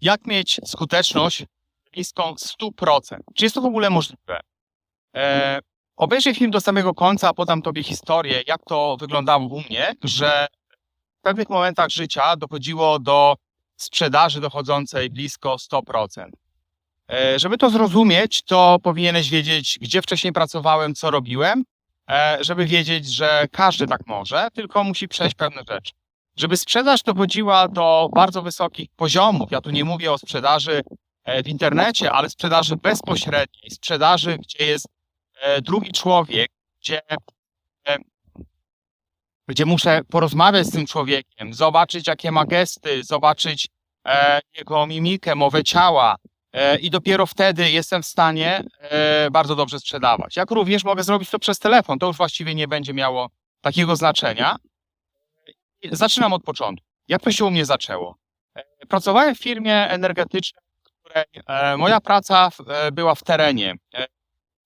jak mieć skuteczność bliską 100%. Czy jest to w ogóle możliwe? E, obejrzyj film do samego końca, a podam Tobie historię, jak to wyglądało u mnie, że w pewnych momentach życia dochodziło do sprzedaży dochodzącej blisko 100%. E, żeby to zrozumieć, to powinieneś wiedzieć, gdzie wcześniej pracowałem, co robiłem, e, żeby wiedzieć, że każdy tak może, tylko musi przejść pewne rzeczy. Żeby sprzedaż dochodziła do bardzo wysokich poziomów, ja tu nie mówię o sprzedaży e, w internecie, ale sprzedaży bezpośredniej, sprzedaży, gdzie jest e, drugi człowiek, gdzie, e, gdzie muszę porozmawiać z tym człowiekiem, zobaczyć, jakie ma gesty, zobaczyć jego mimikę, mowę ciała, i dopiero wtedy jestem w stanie bardzo dobrze sprzedawać. Jak również mogę zrobić to przez telefon, to już właściwie nie będzie miało takiego znaczenia. Zaczynam od początku. Jak to się u mnie zaczęło? E, Pracowałem w firmie energetycznej, w której e, moja praca e, była w terenie.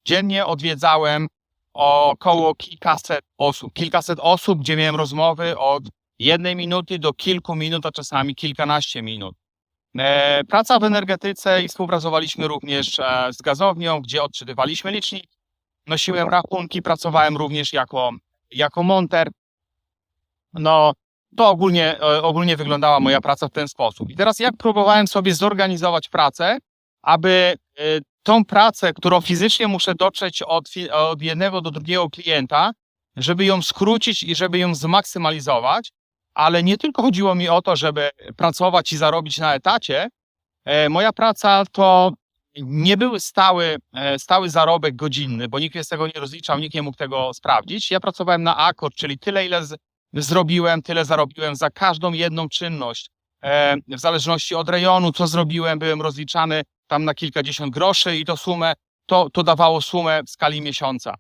Dziennie odwiedzałem około kilkaset osób. Kilkaset osób, gdzie miałem rozmowy od jednej minuty do kilku minut, a czasami kilkanaście minut. Praca w energetyce i współpracowaliśmy również z gazownią, gdzie odczytywaliśmy licznik, nosiłem rachunki, pracowałem również jako, jako monter. No, to ogólnie, e, ogólnie wyglądała moja praca w ten sposób. I teraz jak próbowałem sobie zorganizować pracę, aby e, tą pracę, którą fizycznie muszę dotrzeć od, od jednego do drugiego klienta, żeby ją skrócić i żeby ją zmaksymalizować, ale nie tylko chodziło mi o to, żeby pracować i zarobić na etacie. E, Moja praca to nie był stały, stały zarobek godzinny, bo nikt z tego nie rozliczał, nikt nie mógł tego sprawdzić. Ja pracowałem na akord, czyli tyle, ile zrobiłem, tyle zarobiłem za każdą jedną czynność. E, W zależności od rejonu, co zrobiłem, byłem rozliczany tam na kilkadziesiąt groszy i to sumę, to, to dawało sumę w skali miesiąca.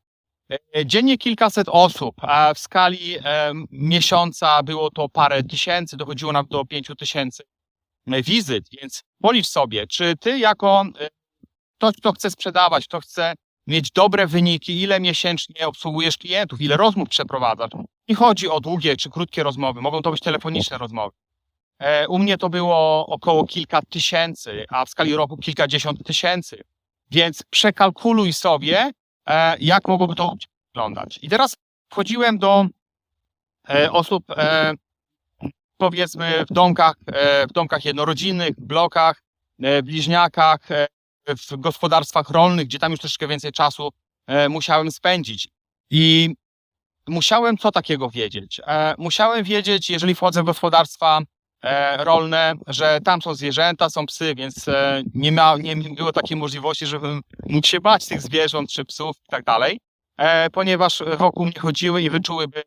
E, Dziennie kilkaset osób, a w skali e, miesiąca było to parę tysięcy, dochodziło nam do pięciu tysięcy wizyt, więc policz sobie, czy ty jako ktoś, kto chce sprzedawać, kto chce mieć dobre wyniki, ile miesięcznie obsługujesz klientów, ile rozmów przeprowadzasz. Nie chodzi o długie czy krótkie rozmowy, mogą to być telefoniczne rozmowy. E, U mnie to było około kilka tysięcy, a w skali roku kilkadziesiąt tysięcy. Więc przekalkuluj sobie, e, jak mogłoby to wyglądać. I teraz wchodziłem do e, osób, powiedzmy, w domkach, w domkach jednorodzinnych, blokach, bliźniakach, w gospodarstwach rolnych, gdzie tam już troszeczkę więcej czasu e, musiałem spędzić. I musiałem co takiego wiedzieć? E, musiałem wiedzieć, jeżeli wchodzę w gospodarstwa e, rolne, że tam są zwierzęta, są psy, więc nie, ma, nie było takiej możliwości, żebym mógł się bać tych zwierząt czy psów i tak dalej, ponieważ wokół mnie chodziły i wyczułyby,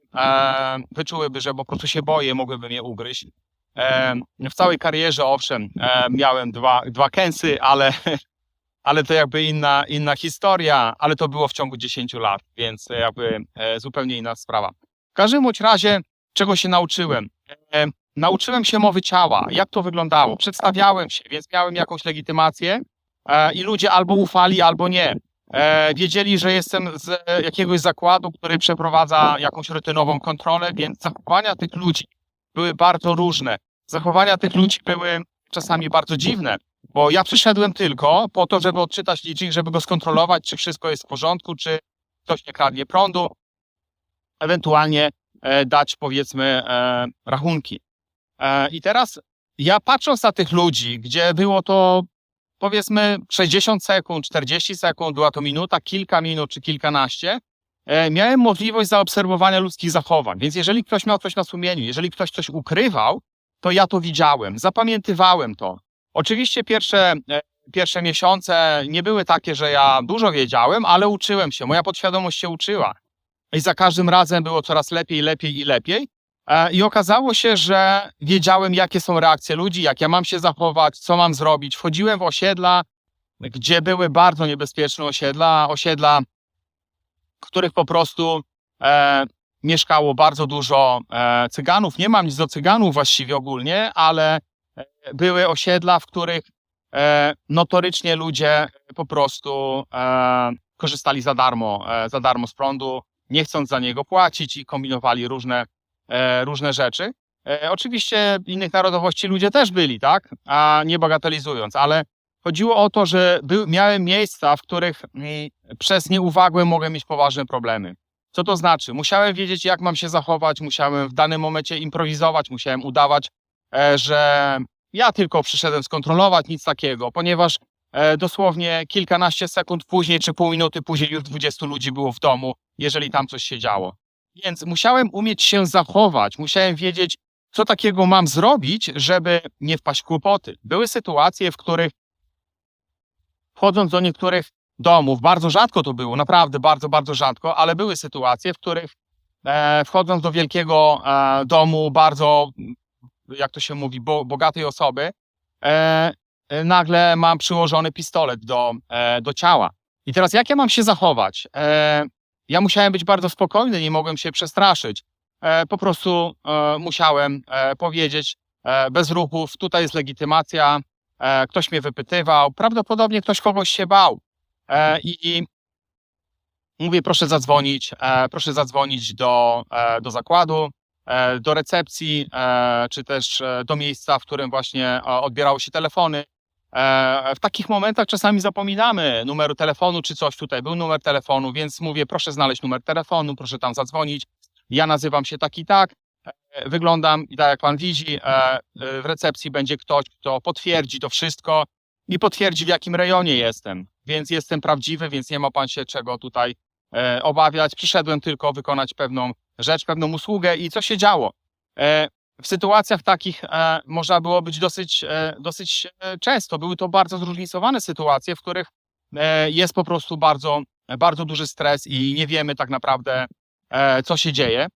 wyczułyby, że po prostu się boję, mogłyby mnie ugryźć. W całej karierze, owszem, miałem dwa, dwa kęsy, ale, ale to jakby inna, inna historia, ale to było w ciągu 10 lat, więc jakby e, zupełnie inna sprawa. W każdym bądź razie, czego się nauczyłem? E, nauczyłem się mowy ciała, jak to wyglądało. Przedstawiałem się, więc miałem jakąś legitymację e, i ludzie albo ufali, albo nie. Wiedzieli, że jestem z jakiegoś zakładu, który przeprowadza jakąś rutynową kontrolę, więc zachowania tych ludzi były bardzo różne. Zachowania tych ludzi były czasami bardzo dziwne, bo ja przyszedłem tylko po to, żeby odczytać licznik, żeby go skontrolować, czy wszystko jest w porządku, czy ktoś nie kradnie prądu, ewentualnie e, dać powiedzmy e, rachunki. E, I teraz ja patrząc na tych ludzi, gdzie było to powiedzmy 60 sekund, 40 sekund, była to minuta, kilka minut czy kilkanaście, e, miałem możliwość zaobserwowania ludzkich zachowań. Więc jeżeli ktoś miał coś na sumieniu, jeżeli ktoś coś ukrywał, to ja to widziałem, zapamiętywałem to. Oczywiście pierwsze, e, pierwsze miesiące nie były takie, że ja dużo wiedziałem, ale uczyłem się, moja podświadomość się uczyła. I za każdym razem było coraz lepiej, lepiej i lepiej. E, I okazało się, że wiedziałem, jakie są reakcje ludzi, jak ja mam się zachować, co mam zrobić. Wchodziłem w osiedla, gdzie były bardzo niebezpieczne osiedla, osiedla, których po prostu e, mieszkało bardzo dużo e, cyganów. Nie mam nic do cyganów właściwie ogólnie, ale były osiedla, w których e, notorycznie ludzie po prostu e, korzystali za darmo, e, za darmo z prądu, nie chcąc za niego płacić i kombinowali różne, różne rzeczy. Oczywiście innych narodowości ludzie też byli, tak? A nie bagatelizując, ale chodziło o to, że był, miałem miejsca, w których mm, przez nieuwagę mogłem mieć poważne problemy. Co to znaczy? Musiałem wiedzieć, jak mam się zachować, musiałem w danym momencie improwizować, musiałem udawać, że ja tylko przyszedłem skontrolować, nic takiego, ponieważ e, dosłownie kilkanaście sekund później czy pół minuty później już 20 ludzi było w domu, jeżeli tam coś się działo. Więc musiałem umieć się zachować, musiałem wiedzieć, co takiego mam zrobić, żeby nie wpaść w kłopoty. Były sytuacje, w których wchodząc do niektórych domów, bardzo rzadko to było, naprawdę bardzo, bardzo rzadko, ale były sytuacje, w których e, wchodząc do wielkiego e, domu, bardzo, jak to się mówi, bo, bogatej osoby, e, e, nagle mam przyłożony pistolet do, e, do ciała. I teraz jak ja mam się zachować? E, ja musiałem być bardzo spokojny, nie mogłem się przestraszyć. E, po prostu e, musiałem e, powiedzieć e, bez ruchów, tutaj jest legitymacja, e, ktoś mnie wypytywał, prawdopodobnie ktoś kogoś się bał. E, I i mówię, proszę zadzwonić, e, proszę zadzwonić do, e, do zakładu, do recepcji, e, czy też e, do miejsca, w którym właśnie e, odbierało się telefony. E, W takich momentach czasami zapominamy numeru telefonu czy coś. Tutaj był numer telefonu, więc mówię, proszę znaleźć numer telefonu, proszę tam zadzwonić. Ja nazywam się tak i tak. e, Wyglądam i tak jak pan widzi, e, e, w recepcji będzie ktoś, kto potwierdzi to wszystko i potwierdzi, w jakim rejonie jestem. Więc jestem prawdziwy, więc nie ma pan się czego tutaj e, obawiać. Przyszedłem tylko wykonać pewną rzecz, pewną usługę i co się działo. E, w sytuacjach takich e, można było być dosyć, e, dosyć często. Były to bardzo zróżnicowane sytuacje, w których jest po prostu bardzo, bardzo duży stres i nie wiemy tak naprawdę, co się dzieje.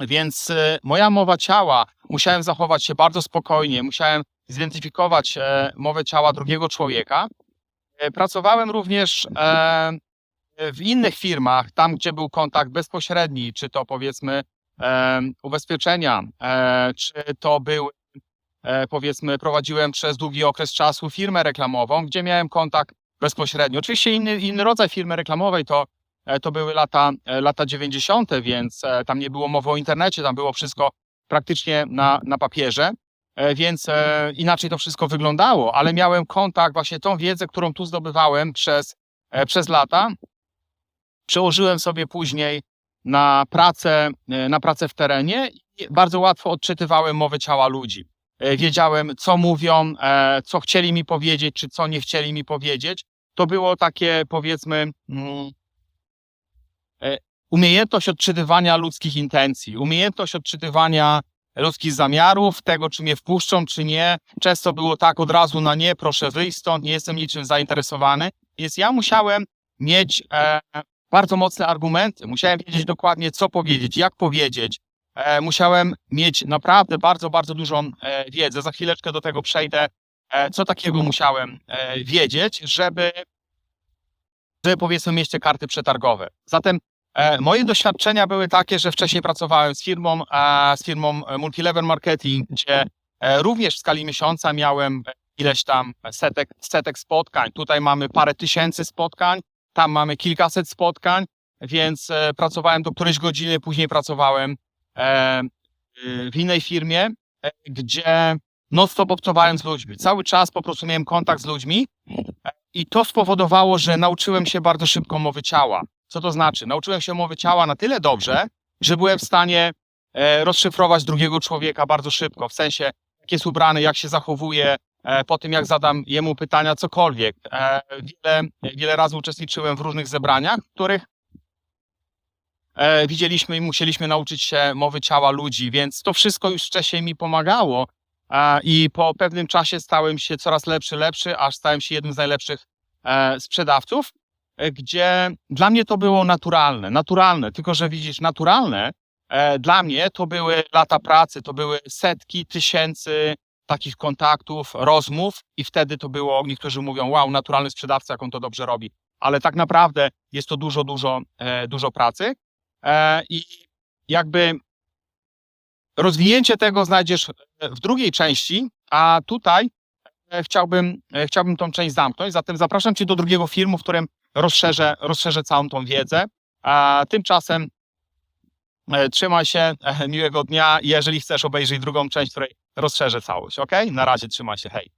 Więc moja mowa ciała, musiałem zachować się bardzo spokojnie, musiałem zidentyfikować mowę ciała drugiego człowieka. Pracowałem również w innych firmach, tam gdzie był kontakt bezpośredni, czy to powiedzmy e, ubezpieczenia, e, czy to był e, powiedzmy prowadziłem przez długi okres czasu firmę reklamową, gdzie miałem kontakt bezpośredni. Oczywiście inny, inny rodzaj firmy reklamowej to, e, to były lata, e, lata 90., więc e, tam nie było mowy o internecie, tam było wszystko praktycznie na, na papierze. E, Więc e, inaczej to wszystko wyglądało, ale miałem kontakt, właśnie tą wiedzę, którą tu zdobywałem przez, e, przez lata, przełożyłem sobie później na pracę, e, na pracę w terenie i bardzo łatwo odczytywałem mowę ciała ludzi. E, Wiedziałem, co mówią, e, co chcieli mi powiedzieć, czy co nie chcieli mi powiedzieć. To było takie, powiedzmy, mm, umiejętność odczytywania ludzkich intencji, umiejętność odczytywania ludzkich zamiarów, tego, czy mnie wpuszczą, czy nie. Często było tak od razu na nie, proszę wyjść stąd, nie jestem niczym zainteresowany. Więc ja musiałem mieć bardzo mocne argumenty, musiałem wiedzieć dokładnie, co powiedzieć, jak powiedzieć. E, musiałem mieć naprawdę bardzo, bardzo dużą e, wiedzę. Za chwileczkę do tego przejdę, e, co takiego musiałem e, wiedzieć, żeby, żeby powiedzmy mieć te karty przetargowe. Zatem E, Moje doświadczenia były takie, że wcześniej pracowałem z firmą, e, z firmą e, Multilevel Marketing, gdzie e, również w skali miesiąca miałem ileś tam setek, setek spotkań. Tutaj mamy parę tysięcy spotkań, tam mamy kilkaset spotkań, więc e, pracowałem do którejś godziny, później pracowałem e, y, w innej firmie, e, gdzie non-stop obcowałem z ludźmi. Cały czas po prostu miałem kontakt z ludźmi i to spowodowało, że nauczyłem się bardzo szybko mowy ciała. Co to znaczy? Nauczyłem się mowy ciała na tyle dobrze, że byłem w stanie rozszyfrować drugiego człowieka bardzo szybko, w sensie jak jest ubrany, jak się zachowuje, po tym jak zadam jemu pytania, cokolwiek. E, wiele, wiele razy uczestniczyłem w różnych zebraniach, w których e, widzieliśmy i musieliśmy nauczyć się mowy ciała ludzi, więc to wszystko już wcześniej mi pomagało e, i po pewnym czasie stałem się coraz lepszy, lepszy, aż stałem się jednym z najlepszych e, sprzedawców e, gdzie dla mnie to było naturalne, naturalne, tylko że widzisz, naturalne e, dla mnie to były lata pracy, to były setki, tysięcy takich kontaktów, rozmów i wtedy to było, niektórzy mówią, wow, naturalny sprzedawca, jak on to dobrze robi, ale tak naprawdę jest to dużo, dużo, e, dużo pracy e, i jakby rozwinięcie tego znajdziesz w drugiej części, a tutaj e, chciałbym, chciałbym tą część zamknąć, zatem zapraszam Cię do drugiego filmu, w którym rozszerzę, rozszerzę całą tą wiedzę. A tymczasem Trzymaj się, miłego dnia. Jeżeli chcesz obejrzeć drugą część, której rozszerzę całość, ok? Na razie trzymaj się, hej.